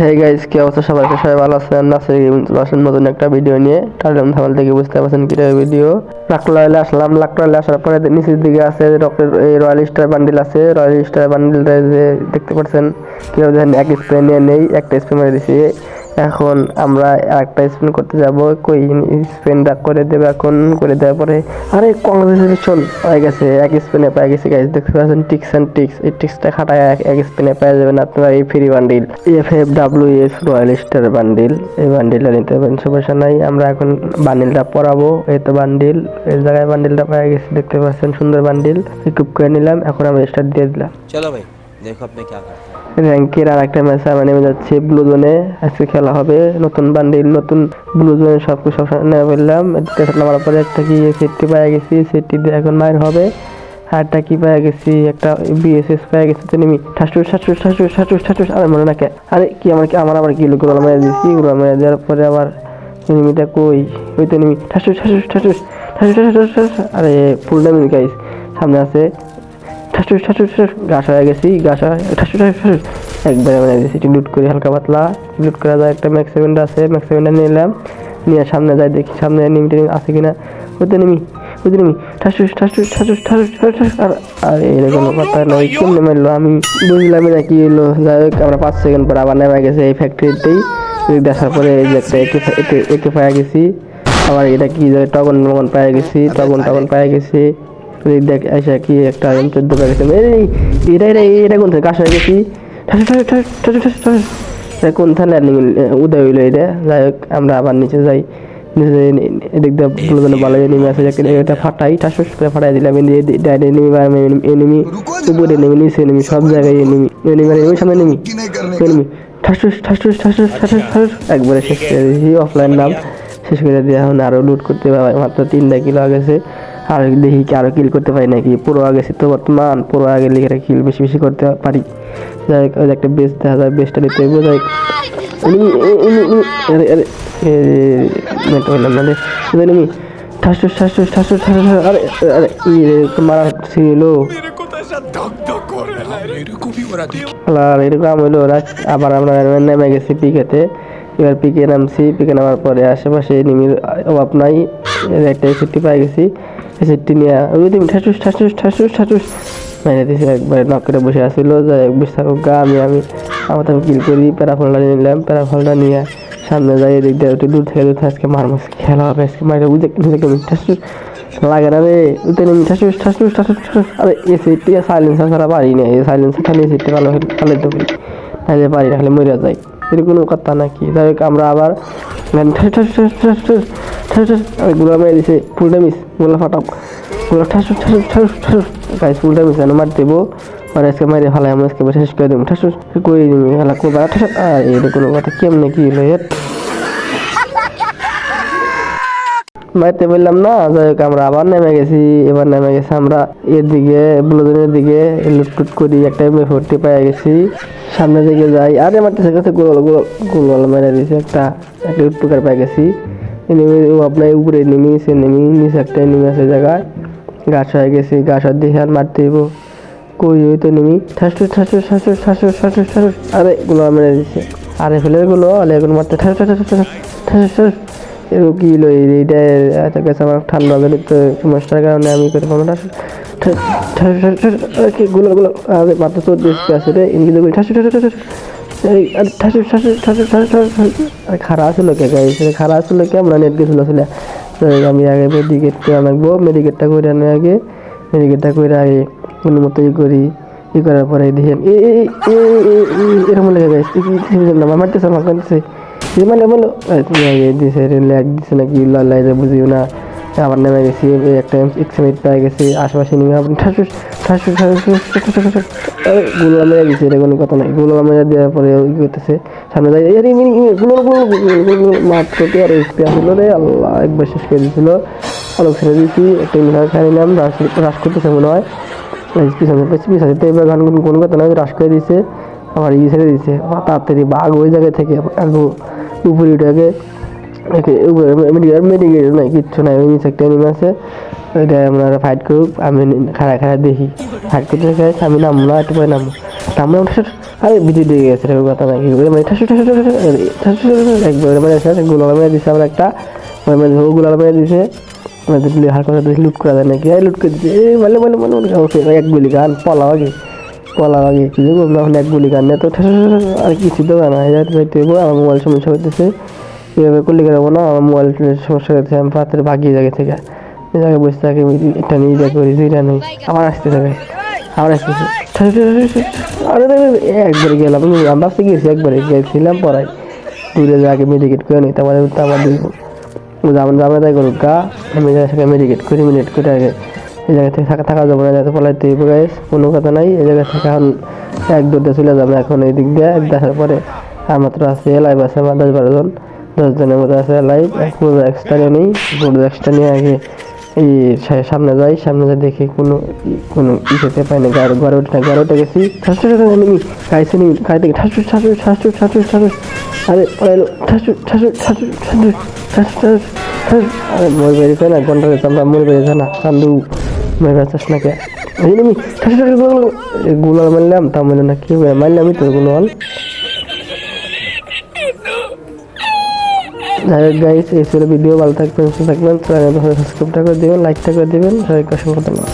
Hey guys কি অবস্থা? সবাই সবাই ভালো আছেন। নাসির গেমিং আসেন নতুন একটা ভিডিও নিয়ে। টাইলাম থামাল থেকে বুঝতে পারছেন কি ভিডিও লাকড়াইলে আসলাম। লাকড়াইলে আসার পরে নিচের দিকে আছে রকের এই রয়্যাল স্টার বান্ডিল আছে। রয়্যাল স্টার বান্ডিলটা যে দেখতে পাচ্ছেন কেউ দেখেন, এক স্প্রে নিয়ে নেই, একটা স্প্রে মেরে দিছি। এখন আমরা একটা স্পিন করতে যাব। কই স্পিনটা করে দেবে এখন, করে দেওয়ার পরে। আরে, কংগ্রেসের শোন হয়ে গেছে, এক স্পিনে পেয়ে গেছে গাইজ দেখতে পাচ্ছেন, টিক্স অ্যান্ড টিক্স। এই টিক্সটা খাটায় এক স্পিনে পেয়ে যাবেন আপনারা এই free bundle F F W S Royal Star bundle এই বান্ডিলটা নিতে পারেন, সমস্যা নাই। আমরা এখন বান্ডিলটা পরাবো, এই তো বান্ডিল এই জায়গায় বান্ডিলটা পেয়ে গেছে, দেখতে পাচ্ছেন, সুন্দর বান্ডিল ইকুইপ করে নিলাম, এখন আমরা স্টার দিয়ে দিলাম। চলো ভাই, দেখো আপনি কি করতে র্যাঙ্কের আর একটা ম্যাচ আমরা নেমে যাচ্ছি ব্লু জোনে আজকে খেলা হবে নতুন বান্ডিল নতুন ব্লু জোনে সব কিছু সব নেমে ফেললাম নামার পরে একটা কি সেটটি পেয়ে গেছি সেটটি দিয়ে এখন মায়ের হবে আরটা কি পেয়ে গেছি একটা বিএসএস পেয়ে গেছি তো নেমি ঠাসুস ঠাসুস ঠাসুস ঠাসুস ঠাসুস আরে মনে না কে আরে কি আমার কি আমার আবার কি হলো গুলো মেরে দিয়েছি গুলো মেরে দেওয়ার পরে আবার এনিমিটা কই ওই তো এনিমি ঠাসুস ঠাসুস ঠাসুস ঠাসুস ঠাসুস ঠাসুস আরে ফুল ডামি গাইস সামনে আছে ঠাসুস ঠাসুস গাছ হয়ে গেছি গাছ হয়ে ঠাসুস ঠাসুস একবারে মানে দিয়েছি লুট করি হালকা পাতলা লুট করা যায় একটা ম্যাক্স সেভেনটা আছে ম্যাক্স সেভেনটা নিলাম নিয়ে সামনে যাই দেখি সামনে নিমিটে আছে কিনা ওতে নেমি ওতে নেমি ঠাসুস ঠাসুস ঠাসুস ঠাসুস ঠাসুস আর আর এরকম কথা নয় কেমনে মারলো আমি বুঝলাম না কি হলো যাই হোক আমরা পাঁচ সেকেন্ড পর আবার নেমে গেছে এই ফ্যাক্টরিতেই দেখার পরে এই যে একটা একে একে পায়ে গেছি আবার এটা কি টগন মগন পায়ে গেছি টগন টগন পায়ে গেছি দেখ কি একটা এম চোদ্দ এই এটা এটা এটা গেছি কোন উদয় হইল এটা যাই হোক আমরা আবার নিচে যাই এদিক দিয়ে ভালো এনিমি আছে যাকে এটা ফাটাই ঠাসুস করে ফাটাই দিলাম ডাইড এনিমি বা এনিমি উপরে এনিমি নিচে এনিমি সব জায়গায় এনিমি এনিমি এনিমি সামনে এনিমি এনিমি ঠাসুস ঠাসুস ঠাসুস ঠাসুস ঠাসুস একবারে শেষ করে দিয়েছি অফলাইন নাম শেষ করে দিয়ে এখন আরও লুট করতে পারবে মাত্র তিনটা কিলো আগেছে আর দেখি কি আরও কিল করতে পারি নাকি। পুরো আগেছি তো বর্তমান পুরো আগে লিখে কিল বেশি বেশি করতে পারি। যাই হোক, একটা বেস দেখা যায় বেসটা নিতে হইব যাই আর এরকম হইল আবার আমরা নেমে গেছি পিকেতে। এবার পিকে নামছি পিকে নামার পরে আশেপাশে নিমির অভাব নাই। একটা ছুটি পাই গেছি। এই সেটটি নিয়ে ওই তুমি ঠাসুস ঠাসুস ঠাসুস ঠাসুস। মেরে দিয়েছি একবারে নক করে বসে আসছিল হোক বেশ থাকুক, গা, আমি আমি, আমার কিল করি, প্যারাফলটা নিলাম, প্যারাফলটা নিয়ে সামনে যাই, এদিক দিয়ে একটু দূর থেকে দূর থেকে আজকে মার মাস খেলা হবে, আজকে মারে বুঝে ঠাসুস। লাগে না রে, উঠে নেমি ঠাসুস ঠাসুস ঠাসুস ঠাসুস। আরে এ সেটটি সাইলেন্সার ছাড়া পারি না এই সাইলেন্সার খালি সেটটি ভালো ভালো তো তাহলে পারি না খালি মরে যাই এর কোনো কথা নাকি যাই আমরা আবারগুলা মেরে দিছে ফুলটা মিসগুলা ফাটাও গুলা ঠাসুস ঠাসুস ঠাসুস ঠাসুস গাইস ফুলটা মিস আমি মার দেবো আর আজকে মারে ফালাই আমি আজকে শেষ করে দেবো ঠাসুস কই দিবি হালা করবা ঠাসুস আর এটা কোনো কথা কেমনে কি হলো এর মাইতে বললাম না যাই হোক আমরা আবার নেমে গেছি এবার নেমে গেছি আমরা এদিকে ব্লুজনের দিকে লুটটুট করি একটা এমএ ফোরটি পেয়ে গেছি সামনে দিকে যাই আরে আমার কাছে গোল গোল গোল মেরে দিয়েছে একটা একটা উটপুকার পেয়ে গেছি আপনার উপরে নেমে সে নেমে নিচে একটা নেমে আছে জায়গায় গাছ হয়ে গেছি গাছ আর দেখে আর মারতে হইব কই ওই তো নেমি ঠাসুস ঠাসুস ঠাসুস ঠাসুস ঠাসুস ঠাসুস আরে গুলো মেরে দিচ্ছে আরে ফেলে গুলো আলে এগুলো মারতে ঠাসুস ঠাসুস ঠাসুস ঠাসুস কি হলো এইটা এত কাছে আমার ঠান্ডা জনিত সমস্যার কারণে আমি করে পাবো না কি গুলো গুলো আরে মাত্র চোদ্দ এসপি আছে রে ইনকি দেখি ঠাসু ঠাসু ঠাসু ঠাসু ঠাসু ঠাসু ঠাসু ঠাসু আরে খারাপ ছিল কে গাইস খারাপ ছিল কে আমরা নেট গেছিল আসলে আমি আগে মেডিকেট করে আনব মেডিকেটটা করে আনি আগে মেডিকেটটা করে আগে কোনো ই করি ই করার পরে দেখেন এরকম লেগে না মারতেছে যে মানে না আল্লাহ একবার শেষ করে ছেড়ে দিয়েছি একটা রাশ করতেছে মনে হয় পিছনে পিছনে এবার গান কথা নয় রাশ করে দিয়েছে আবার ই ছেড়ে আবার তাড়াতাড়ি বাঘ ওই জায়গায় থেকে উপরে উঠে মেডিকেল নাই কিচ্ছু নাই ওই নিচে একটা এনিমি আছে ওইটা আমরা ফাইট করুক আমি খাড়া খাড়া দেখি ফাইট করতে দেখে আমি নামবো না একটু পরে নামবো নামলাম আরে ভিডিও দিয়ে গেছে এরকম কথা নাকি ওই মানে ঠাসু ঠাসু ঠাসু মানে গোলাল মেরে দিছে আমরা একটা ওই মানে ও গোলাল মেরে দিছে মানে কথা লুট করা যায় নাকি লুট করে দিচ্ছে এই বলে বলে বলে এক গুলি গান পলা আগে পলা আগে কি দেখব আমরা এক গুলি গান নিয়ে তো আর কিছু তো না যাইতে যাইতে হইবো, আমার মোবাইল সমস্যা হইতেছে। এভাবে করলে কেন না? আমার মোবাইল সমস্যা হচ্ছে আমি পাত্রে ভাগিয়ে জায়গা থেকে। জায়গায় বসে থাকি এটা নিয়ে যা করি এটা নেই আবার আসতে থাকে। আবার আসতেছে একবারে গেলাম। আমি আমরা বাসে গেছি একবারে গেছিলাম পড়াই দূরে আগে মেডিকেট করে নিই তারপরে তারপর দিব জামান জামা তাই করুক গা। আমি থেকে মেডিকেট করি মিনিট করে আগে এই জায়গা থেকে থাকা থাকা যাব না যাতে পলাইতে হইব গাইস কোনো কথা নাই এই জায়গা থেকে এখন এক দূরটা চলে যাব এখন এই দিক দিয়ে এক দেখার পরে আর মাত্র আছে লাইভ আছে আমার দশ বারো জন দশ জনের মতো আছে লাইভ পুরো এক্সট্রা নেই পুরো এক্সট্রা নিয়ে আগে এই সামনে যাই সামনে যাই দেখি কোনো কোনো ই খেতে পাই না গাড়ি ঘরে উঠে না ঘরে উঠে গেছি ঠাসু নেমি খাইছে নেমি খাই থেকে ঠাসু ঠাসু ঠাসু ঠাসু ঠাসু আরে পড়াইলো ঠাসু ঠাসু ঠাসু ঠাসু ঠাসু ঠাসু ঠাসু আরে বেরিয়েছে না ঘণ্টা চামড়া মই বেরিয়েছে না চান্দু মই বেরিয়েছিস না কে ঠাসু গুলাল মারলাম তা মারলাম না কি যাই গাইস এই ছিল ভিডিও, ভালো থাকবেন, সুস্থ থাকবেন চ্যানেল সাবস্ক্রাইবটা করে দেবেন লাইকটা করে দেবেন, সবাইকে অসংখ্য ধন্যবাদ।